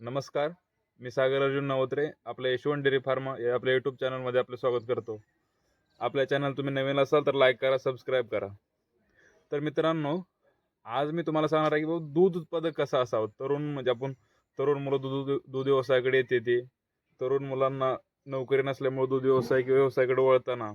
नमस्कार मी सागर अर्जुन नवत्रे आपल्या Yashwant dairy form या आपल्या यूट्यूब चॅनलमध्ये आपलं स्वागत करतो. आपल्या चॅनल तुम्ही नवीन असाल तर लाईक करा सबस्क्राईब करा. तर मित्रांनो आज मी तुम्हाला सांगणार आहे की बाबा दूध उत्पादक कसा असावं? तरुण म्हणजे आपण तरुण मुलं दूध दूध व्यवसायाकडे येते ते. तरुण मुलांना नोकरी नसल्यामुळे दूध व्यवसाय किंवा व्यवसायाकडे वळताना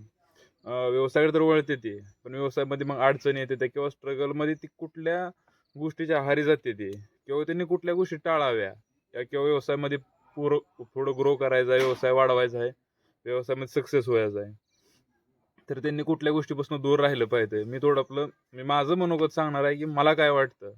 व्यवसायाकडे तर वळते ते पण व्यवसायामध्ये मग अडचणी येते त्या किंवा स्ट्रगलमध्ये ती कुठल्या गोष्टीच्या आहारी जाते ते किंवा त्यांनी कुठल्या गोष्टी टाळाव्या. या किंवा व्यवसायामध्ये पूर पुढं ग्रो करायचा आहे व्यवसाय वाढवायचा आहे व्यवसायामध्ये सक्सेस व्हायचा आहे. तर त्यांनी कुठल्या गोष्टीपासून दूर राहिलं पाहिजे? मी थोडं आपलं मी माझं मनोगत सांगणार आहे की मला काय वाटतं?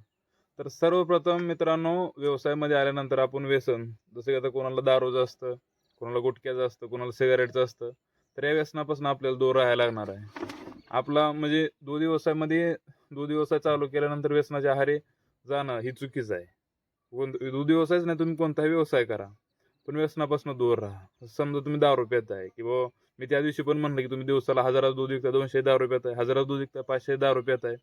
तर सर्वप्रथम मित्रांनो व्यवसायामध्ये आल्यानंतर आपण व्यसन जसं की आता कोणाला दारूचं असतं कोणाला गुटख्याचं असतं कोणाला सिगारेटचं असतं तर या व्यसनापासून आपल्याला दूर राहायला लागणार आहे. आपला म्हणजे दूध व्यवसायामध्ये दूध व्यवसाय चालू केल्यानंतर व्यसनाच्या आहारी जाणं ही चुकीचं आहे. दूध व्यवसायच नाही तुम्ही कोणताही व्यवसाय करा. पण व्यसनापासून दूर राहा. समजा तुम्ही दारू की बा मी त्या दिवशी पण म्हणलं की तुम्ही दिवसाला हजारात दूध विकता दोनशे दारू आहे हजारात दूध विकता पाचशे दारू आहे.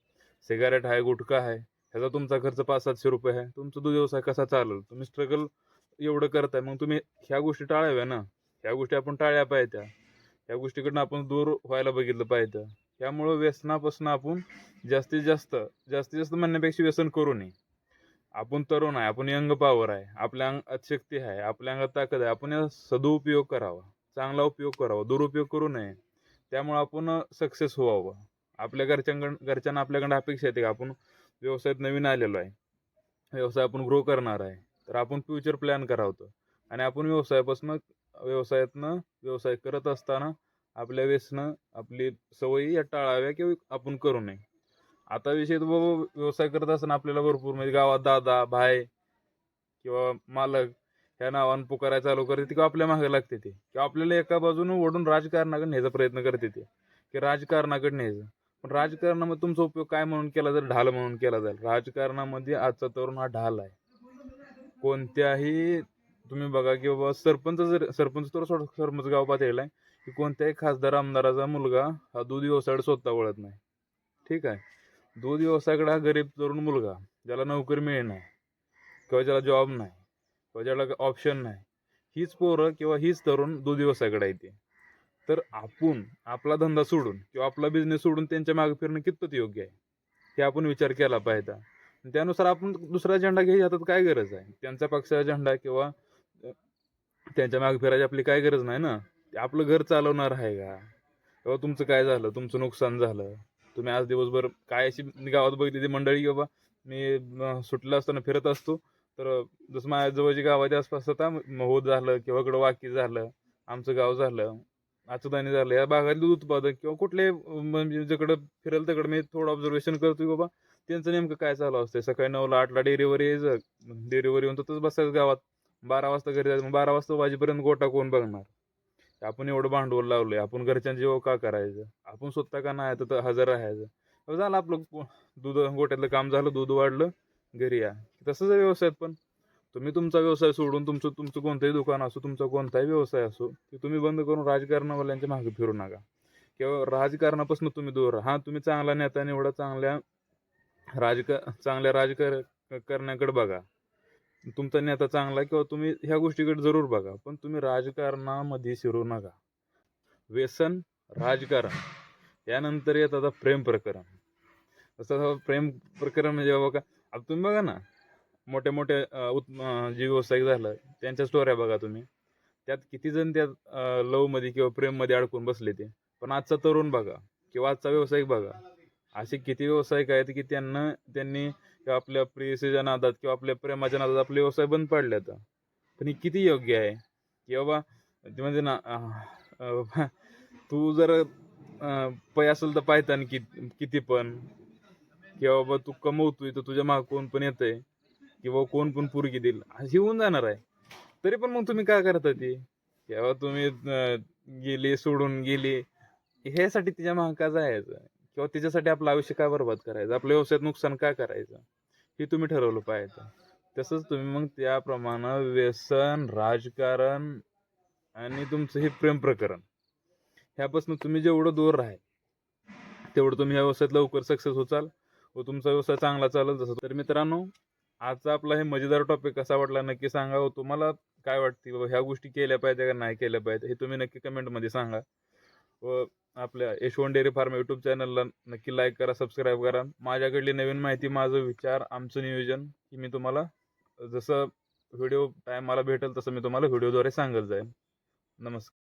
सिगारेट आहे गुटखा आहे ह्याचा तुमचा खर्च पाच सातशे रुपये आहे. तुमचा दूध व्यवसाय कसा चालेल? तुम्ही स्ट्रगल एवढं करताय मग तुम्ही ह्या गोष्टी टाळाव्या ना? ह्या गोष्टी आपण टाळल्या पाहिजे ह्या गोष्टीकडनं आपण दूर व्हायला बघितलं पाहिजे त्यामुळं व्यसनापासून आपण जास्तीत जास्त जास्तीत जास्त म्हणण्यापेक्षा व्यसन करू नये. आपण तरुण आहे आपण यंग पॉवर आहे आपल्या अंगात शक्ती आहे आपल्या अंगात ताकद आहे आपण याचा सदुपयोग करावा चांगला उपयोग करावा दुरुपयोग करू नये. त्यामुळं आपण सक्सेस व्हावं. आपल्या घरच्यांकडं घरच्यांना आपल्याकडं अपेक्षा येते की आपण व्यवसायात नवीन आलेलो आहे. व्यवसाय आपण ग्रो करणार आहे. तर आपण फ्युचर प्लॅन करावं आणि आपण व्यवसायापासून व्यवसायातनं व्यवसाय करत असताना आपल्या व्यसनं आपली सवयी या टाळाव्या किंवा आपण करू नये. आता विषय तर बाबा व्यवसाय करत असताना आपल्याला भरपूर म्हणजे गावात दादा भाई किंवा मालक ह्या नावानं पुकारायला चालू करते किंवा आपल्या मागे लागते ते. किंवा आपल्याला एका बाजूने ओढून राजकारणाकडे न्यायचा प्रयत्न करते ते. की राजकारणाकडे न्यायचं. पण राजकारणामध्ये तुमचा उपयोग काय म्हणून केला जाईल? ढाल म्हणून केला जाईल. राजकारणामध्ये आजचा तरुण हा ढाल आहे. कोणत्याही तुम्ही बघा की बाबा सरपंच जर सरपंच तर सोड सरपंच गाव पातळीला आहे. की कोणत्याही खासदार आमदाराचा मुलगा हा दूध व्यवसाय स्वतः वळत नाही. ठीक आहे? दूध व्यवसायाकडे हा गरीब तरुण मुलगा ज्याला नोकरी मिळेना किंवा ज्याला जॉब नाही किंवा ज्याला ऑप्शन नाही हीच पोरं किंवा हीच तरुण दूध व्यवसायाकडे येते. तर आपण आपला धंदा सोडून किंवा आपला बिझनेस सोडून त्यांच्या मागे फिरणं कितपत योग्य आहे? हे आपण विचार केला पाहिजे. त्यानुसार आपण दुसरा झेंडा घ्यायची हातात काय गरज आहे? त्यांचा पक्षाचा झेंडा किंवा त्यांच्या मागे फिरायची आपली काय गरज नाही ना? आपलं घर चालवणार आहे का? किंवा तुमचं काय झालं? तुमचं नुकसान झालं? तुम्ही आज दिवसभर काय अशी गावात बघितली ती मंडळी की बाबा मी सुटलं असताना फिरत असतो. तर जसं माझ्या जवळची गावाच्या आसपास आता होत झालं किंवा इकडं वाकी झालं आमचं गाव झालं अचुदानी झालं या भागातले दूध उत्पादक किंवा कुठले म्हणजे जिकडं फिरेल तिकडं मी थोडं ऑब्झर्वेशन करतो की बाबा त्यांचं नेमकं काय चालू असतं सकाळी नऊला आठला डेअरीवर यायचं डेअरीवर येऊन तसंच बसायचं गावात. बारा वाजता घरी जायचं मग बारा वाजता वाजेपर्यंत गोटा कोण बघणार? आपण एवढं भांडवल लावलंय आपण घरच्यांचे जेव्हा का करायचं? आपण स्वतः का नाही? तर हजर राहायचं. झालं आपलं दूध गोट्यातलं काम झालं दूध वाढलं घरी या. तसंच आहे व्यवसायात पण. तुम्ही तुमचा व्यवसाय सोडून तुमचं तुमचं कोणतंही दुकान असो तुमचा कोणताही व्यवसाय असो ते तुम्ही बंद करून राजकारणावाल्यांच्या मागे फिरू नका. किंवा राजकारणापासून तुम्ही दूर राहा. हा तुम्ही चांगला नेता निवडा चांगल्या राजक चांगल्या राजकार करण्याकडे बघा. तुमचा नेता चांगला किंवा तुम्ही ह्या गोष्टीकडे जरूर बघा पण तुम्ही राजकारणामध्ये शिरू नका. व्यसन राजकारण यानंतर येत आता प्रेम प्रकरण. तसं प्रेम प्रकरण म्हणजे बाबा का आता तुम्ही बघा ना मोठे मोठे उत् जे व्यावसायिक झालं त्यांच्या स्टोऱ्या बघा तुम्ही. त्यात किती जण त्यात लवमध्ये किंवा प्रेममध्ये अडकून बसले ते. पण आजचा तरुण बघा किंवा आजचा व्यावसायिक बघा. असे किती व्यावसायिक आहेत की त्यांना त्यांनी किंवा आपल्या प्रेयसीच्या नादात किंवा आपल्या प्रेमाच्या नादात आपले व्यवसाय बंद पाडले आता पण हे किती योग्य आहे? की बाबा ते म्हणजे ना तू जर पै असेल तर पाहताना कि किती पण. किंवा बाबा तू कमवतोय तर तुझ्या माग कोण पण येतंय. किंवा कोण पण पुरगी देईल. अशी होऊन जाणार आहे. तरी पण मग तुम्ही काय करता ती? किंवा तुम्ही गेले गेली सोडून गेली. ह्यासाठी तिच्या माग का जायचं? किंवा तिच्यासाठी आपलं आयुष्य काय बरबाद करायचं? आपल्या व्यवसायात नुकसान काय करायचं? हे तुम्ही ठरवलं पाहिजे. तसंच तुम्ही मग त्याप्रमाणे व्यसन राजकारण आणि तुमचं हे प्रेम प्रकरण. ह्यापासून तुम्ही जेवढं दूर राहाल तेवढं तुम्ही या व्यवसायात लवकर सक्सेस होचाल व तुमचा व्यवसाय चांगला चालेल जसं तर मित्रांनो आजचा आपला हे मजेदार टॉपिक कसा वाटला नक्की सांगा व तुम्हाला काय वाटते बाबा ह्या गोष्टी केल्या पाहिजे का नाही केल्या पाहिजे हे तुम्ही नक्की कमेंटमध्ये सांगा. व आपल्या यशवंत डेअरी फार्म यूट्यूब चॅनलला नक्की लाईक करा सबस्क्राईब करा. माझ्याकडली नवीन माहिती माझं विचार आमचं नियोजन की मी तुम्हाला जसं व्हिडिओ टाईम मला भेटेल तसं मी तुम्हाला व्हिडिओद्वारे सांगत जाईन. नमस्कार.